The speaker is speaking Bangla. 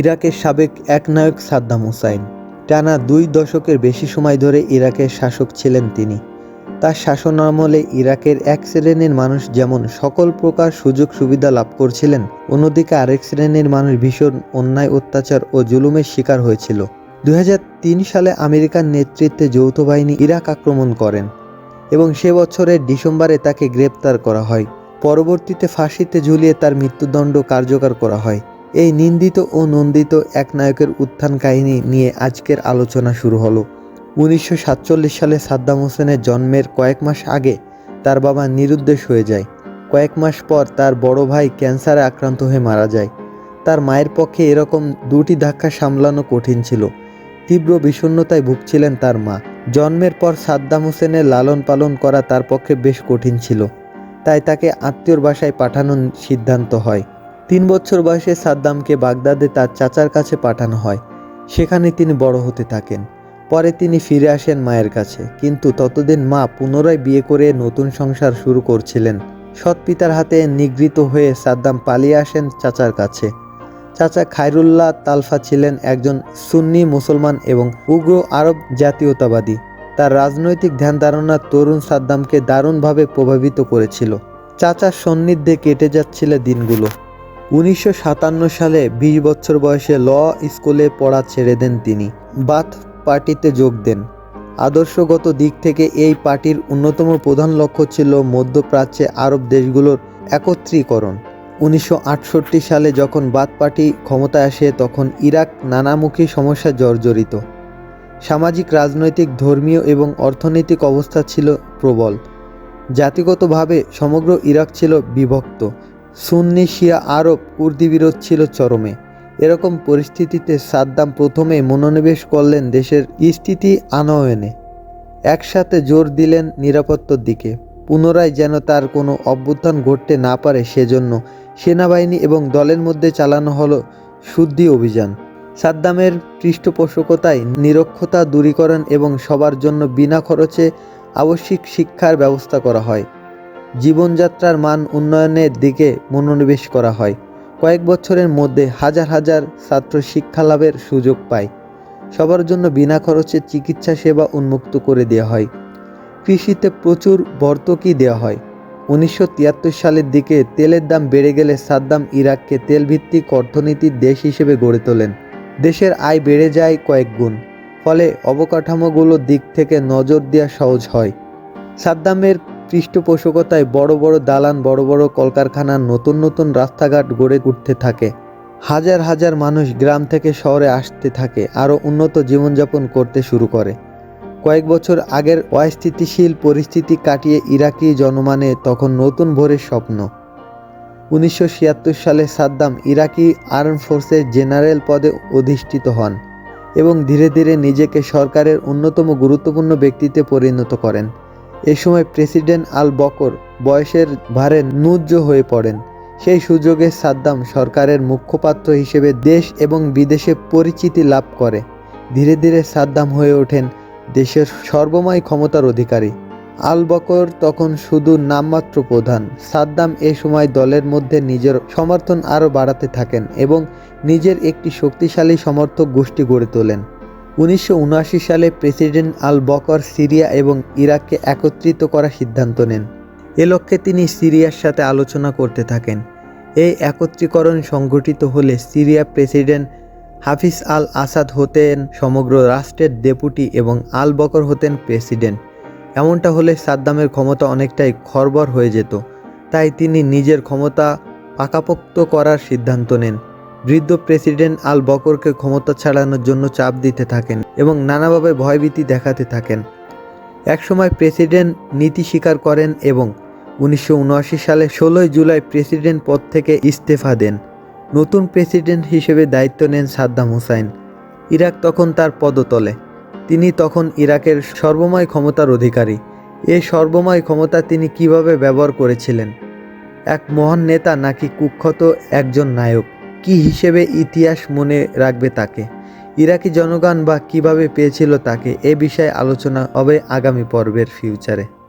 ইরাকের সাবেক একনায়ক সাদ্দাম হুসাইন। টানা দুই দশকের বেশি সময় ধরে ইরাকের শাসক ছিলেন তিনি। তার শাসন আমলে ইরাকের এক শ্রেণির মানুষ যেমন সকল প্রকার সুযোগ সুবিধা লাভ করছিলেন, অন্যদিকে আরেক শ্রেণির মানুষ ভীষণ অন্যায়, অত্যাচার ও জুলুমের শিকার হয়েছিল। দুই হাজার তিন সালে আমেরিকার নেতৃত্বে যৌথ বাহিনী ইরাক আক্রমণ করেন এবং সে বছরের ডিসেম্বরে তাকে গ্রেপ্তার করা হয়। পরবর্তীতে ফাঁসিতে ঝুলিয়ে তার মৃত্যুদণ্ড কার্যকর করা হয়। এই নিন্দিত ও নন্দিত এক নায়কের উত্থান কাহিনী নিয়ে আজকের আলোচনা শুরু হলো। উনিশশো সাতচল্লিশ সালে সাদ্দাম হোসেনের জন্মের কয়েক মাস আগে তার বাবা নিরুদ্দেশ হয়ে যায়। কয়েক মাস পর তার বড় ভাই ক্যান্সারে আক্রান্ত হয়ে মারা যায়। তার মায়ের পক্ষে এরকম দুটি ধাক্কা সামলানো কঠিন ছিল। তীব্র বিষণ্ণতায় ভুগছিলেন তার মা। জন্মের পর সাদ্দাম হোসেনের লালন পালন করা তার পক্ষে বেশ কঠিন ছিল। তাই তাকে আত্মীয়র বাসায় পাঠানোর সিদ্ধান্ত হয়। তিন বছর বয়সে সাদ্দামকে বাগদাদে তার চাচার কাছে পাঠানো হয়। সেখানে তিনি বড় হতে থাকেন। পরে তিনি ফিরে আসেন মায়ের কাছে। কিন্তু ততদিন মা পুনরায় বিয়ে করে নতুন সংসার শুরু করছিলেন। সৎ পিতার হাতে নিগৃহীত হয়ে সাদ্দাম পালিয়ে আসেন চাচার কাছে। চাচা খায়রুল্লাহ তালফা ছিলেন একজন সুন্নি মুসলমান এবং উগ্র আরব জাতীয়তাবাদী। তার রাজনৈতিক ধ্যান ধারণা তরুণ সাদ্দামকে দারুণভাবে প্রভাবিত করেছিল। চাচার সান্নিধ্যে কেটে যাচ্ছিল দিনগুলো। উনিশশো সাতান্ন সালে বিশ বছর বয়সে ল স্কুলে পড়া ছেড়ে দেন তিনি। বাথ পার্টিতে যোগ দেন। আদর্শগত দিক থেকে এই পার্টির অন্যতম প্রধান লক্ষ্য ছিল মধ্যপ্রাচ্যে আরব দেশগুলোর একত্রীকরণ। উনিশশো আটষট্টি সালে যখন বাদ পার্টি ক্ষমতায় আসে, তখন ইরাক নানামুখী সমস্যা জর্জরিত। সামাজিক, রাজনৈতিক, ধর্মীয় এবং অর্থনৈতিক অবস্থা ছিল প্রবল। জাতিগতভাবে সমগ্র ইরাক ছিল বিভক্ত। সুন্নি শিয়া আরব কুর্দি বিরোধ ছিল চরমে। এরকম পরিস্থিতিতে সাদ্দাম প্রথমে মনোনিবেশ করলেন দেশের স্থিতি আনয়নে। একসাথে জোর দিলেন নিরাপত্তার দিকে। পুনরায় যেন তার কোনো অভ্যুত্থান ঘটতে না পারে সেজন্য সেনাবাহিনী এবং দলের মধ্যে চালানো হলো শুদ্ধি অভিযান। সাদ্দামের পৃষ্ঠপোষকতায় নিরক্ষতা দূরীকরণ এবং সবার জন্য বিনা খরচে আবশ্যিক শিক্ষার ব্যবস্থা করা হয়। জীবনযাত্রার মান উন্নয়নের দিকে মনোনিবেশ করা হয়। কয়েক বছরের মধ্যে হাজার হাজার ছাত্র শিক্ষা লাভের সুযোগ পায়। সবার জন্য বিনা খরচে চিকিৎসা সেবা উন্মুক্ত করে দেওয়া হয়। কৃষিতে প্রচুর ভর্তুকি দেওয়া হয়। উনিশশো তিয়াত্তর সালের দিকে তেলের দাম বেড়ে গেলে সাদ্দাম ইরাককে তেলভিত্তিক অর্থনীতির দেশ হিসেবে গড়ে তোলেন। দেশের আয় বেড়ে যায় কয়েক গুণ, ফলে অবকাঠামোগুলোর দিক থেকে নজর দেওয়া সহজ হয়। সাদ্দামের পৃষ্ঠপোষকতায় বড় বড় দালান, বড় বড় কলকারখানার নতুন নতুন রাস্তাঘাট গড়ে উঠতে থাকে। হাজার হাজার মানুষ গ্রাম থেকে শহরে আসতে থাকে, আরও উন্নত জীবনযাপন করতে শুরু করে। কয়েক বছর আগের অস্থিতিশীল পরিস্থিতি কাটিয়ে ইরাকি জনমানে তখন নতুন ভোরের স্বপ্ন। উনিশশো ছিয়াত্তর সালে সাদ্দাম ইরাকি আর্ম ফোর্সের জেনারেল পদে অধিষ্ঠিত হন এবং ধীরে ধীরে নিজেকে সরকারের অন্যতম গুরুত্বপূর্ণ ব্যক্তিতে পরিণত করেন। এ সময় প্রেসিডেন্ট আল বকর বয়সের ভারে নুজ্জ হয়ে পড়েন। সেই সুযোগে সাদ্দাম সরকারের মুখপাত্র হিসেবে দেশ এবং বিদেশে পরিচিতি লাভ করে। ধীরে ধীরে সাদ্দাম হয়ে ওঠেন দেশের সর্বময় ক্ষমতার অধিকারী। আল বকর তখন শুধু নামমাত্র প্রধান। সাদ্দাম এ সময় দলের মধ্যে নিজের সমর্থন আরও বাড়াতে থাকেন এবং নিজের একটি শক্তিশালী সমর্থক গোষ্ঠী গড়ে তোলেন। উনিশশো উনআশি সালে প্রেসিডেন্ট আল বকর সিরিয়া এবং ইরাককে একত্রিত করার সিদ্ধান্ত নেন। এ লক্ষ্যে তিনি সিরিয়ার সাথে আলোচনা করতে থাকেন। এই একত্রীকরণ সংগঠিত হলে Syria president Hafez al Assad হতেন সমগ্র রাষ্ট্রের ডেপুটি এবং আল বকর হতেন প্রেসিডেন্ট। এমনটা হলে সাদ্দামের ক্ষমতা অনেকটাই খরবর হয়ে যেত, তাই তিনি নিজের ক্ষমতা পাকাপোক্ত করার সিদ্ধান্ত নেন। বৃদ্ধ প্রেসিডেন্ট আল বকরকে ক্ষমতা ছাড়ানোর জন্য চাপ দিতে থাকেন এবং নানাভাবে ভয়ভীতি দেখাতে থাকেন। একসময় প্রেসিডেন্ট নীতি স্বীকার করেন এবং উনিশশো উনআশি সালে ষোলোই জুলাই প্রেসিডেন্ট পদ থেকে ইস্তফা দেন। নতুন প্রেসিডেন্ট হিসেবে দায়িত্ব নেন সাদ্দাম হুসাইন। ইরাক তখন তার পদতলে। তিনি তখন ইরাকের সর্বময় ক্ষমতার অধিকারী। এই সর্বময় ক্ষমতা তিনি কীভাবে ব্যবহার করেছিলেন? এক মহান নেতা নাকি কুখ্যাত একজন নায়ক? কি হিসেবে ইতিহাস মনে রাখবে তাকে? ইরাকি জনগণ বা কীভাবে পেয়েছিল তাকে? এ বিষয়ে আলোচনা হবে আগামী পর্বের ফিউচারে